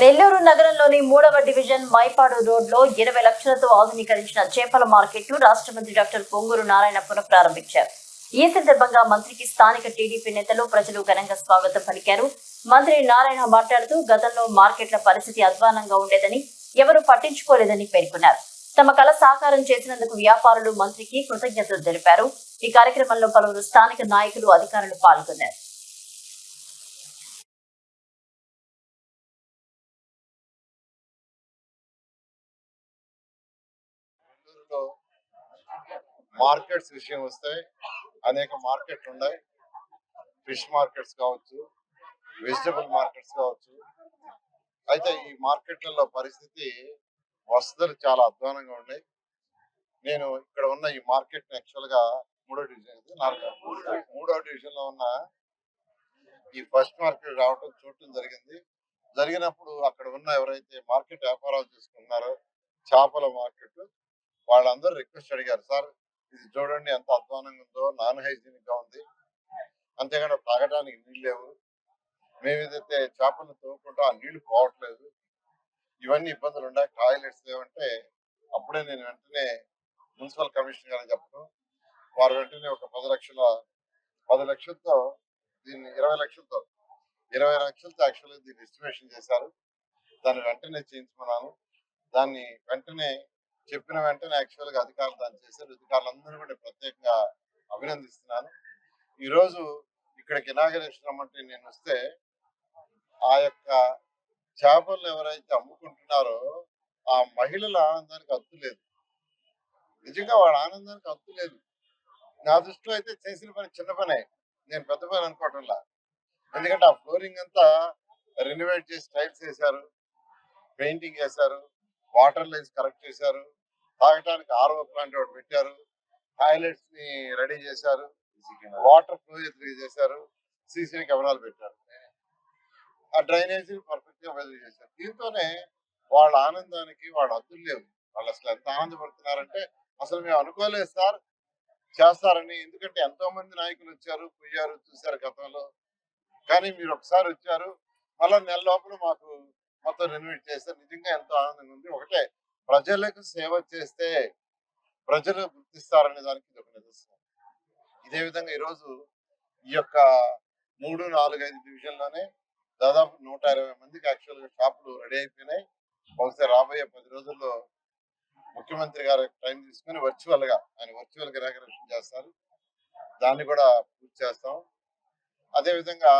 నెల్లూరు నగరంలోని మూడవ డివిజన్ మైపాడు రోడ్లో ఇరవై లక్షలతో ఆధునీకరించిన చేపల మార్కెట్ను రాష్ట్ర మంత్రి డాక్టర్ పొంగూరు నారాయణ పునఃప్రారంభించారు. ఈ సందర్భంగా మంత్రికి స్థానిక టీడీపీ నేతలు ప్రజలు ఘనంగా స్వాగతం పలికారు. మంత్రి నారాయణ మాట్లాడుతూ గతంలో మార్కెట్ల పరిస్థితి అధ్వానంగా ఉండేదని ఎవరూ పట్టించుకోలేదని పేర్కొన్నారు. తమ కళ సాకారం చేసినందుకు వ్యాపారులు మంత్రికి కృతజ్ఞతలు తెలిపారు. ఈ కార్యక్రమంలో పలువురు స్థానిక నాయకులు అధికారులు పాల్గొన్నారు. నెల్లూరులో మార్కెట్స్ విషయం వస్తే అనేక మార్కెట్లు ఉన్నాయి. ఫిష్ మార్కెట్స్ కావచ్చు వెజిటబుల్ మార్కెట్స్ కావచ్చు. అయితే ఈ మార్కెట్లలో పరిస్థితి వసతులు చాలా అధ్వానంగా ఉన్నాయి. నేను ఇక్కడ ఉన్న ఈ మార్కెట్ యాక్చువల్గా మూడో డివిజన్ నాలుగో. మూడో డివిజన్లో ఉన్న ఈ ఫస్ట్ మార్కెట్ రావటం చూడటం జరిగింది. జరిగినప్పుడు అక్కడ ఉన్న ఎవరైతే మార్కెట్ వ్యాపారాలు చేసుకున్నారో చేపల మార్కెట్ వాళ్ళందరూ రిక్వెస్ట్ అడిగారు సార్ ఇది చూడండి ఎంత అధ్వానంగా ఉందో నాన్ హైజీనిక్గా ఉంది. అంతేగాని తాగడానికి నీళ్ళు లేవు. మేము ఏదైతే చేపలు తోముకుంటా ఆ నీళ్ళు పోవట్లేదు. ఇవన్నీ ఇబ్బందులు ఉన్నాయి టాయిలెట్స్ లేవంటే అప్పుడే నేను వెంటనే మున్సిపల్ కమిషనర్ గారిని చెప్పడం వారు వెంటనే ఒక పది లక్షల పది లక్షలతో దీన్ని ఇరవై లక్షలతో ఇరవై లక్షలతో యాక్చువల్గా దీన్ని ఎస్టిమేషన్ చేశారు. దాన్ని వెంటనే చేయించుకున్నాను దాన్ని వెంటనే చెప్పిన వెంటనే యాక్చువల్గా అధికారులు దాన్ని చేశారు. అధికారులందరూ కూడా ప్రత్యేకంగా అభినందిస్తున్నాను. ఈరోజు ఇక్కడికి ఇనాగరేషన్ రమ్మంటే నేను వస్తే ఆ యొక్క చేపలు ఎవరైతే అమ్ముకుంటున్నారో ఆ మహిళల ఆనందానికి అద్దు లేదు. నిజంగా వాళ్ళ ఆనందానికి అద్దు లేదు. నా దృష్టిలో అయితే చేసిన పని చిన్న పనే. నేను పెద్ద పని అనుకోవటంలా. ఎందుకంటే ఆ ఫ్లోరింగ్ అంతా రెనోవేట్ చేసి టైల్స్ వేశారు పెయింటింగ్ వేశారు. వాటర్ లైన్స్ కరెక్ట్ చేశారు. తాగటానికి ఆర్ఓ ప్లాంట్ ఒకటి పెట్టారు. టాయిలెట్స్ని రెడీ చేశారు. వాటర్ ఫ్లో చేశారు. సీసీ కెమెరాలు పెట్టారు. ఆ డ్రైనేజీ పర్ఫెక్ట్గా బదిలీ చేశారు. దీంతోనే వాళ్ళ ఆనందానికి వాళ్ళ హద్దులు లేవు. వాళ్ళు అసలు ఎంత ఆనందపడుతున్నారంటే అసలు మేము అనుకోలేదు సార్ చేస్తారని. ఎందుకంటే ఎంతో మంది నాయకులు వచ్చారు పోయారు చూశారు గతంలో. కానీ మీరు ఒకసారి వచ్చారు. మళ్ళా నెల లోపల మాకు మొత్తం రెనోవేట్ చేస్తే నిజంగా ఎంతో ఆనందంగా ఉంది ఒకటే ప్రజలకు సేవ చేస్తే ప్రజలు గుర్తిస్తారనే దానికి ఇది ఒక నిదర్శనం. ఇదే విధంగా ఈరోజు ఈ యొక్క మూడు నాలుగు ఐదు డివిజన్లోనే దాదాపు నూట ఇరవై మందికి యాక్చువల్గా షాపులు రెడీ అయిపోయినాయి. బహుశా రాబోయే పది రోజుల్లో ముఖ్యమంత్రి గారు టైం తీసుకుని వర్చువల్గా ఆయన వర్చువల్గా చేస్తారు. దాన్ని కూడా పూర్తి చేస్తాం. అదేవిధంగా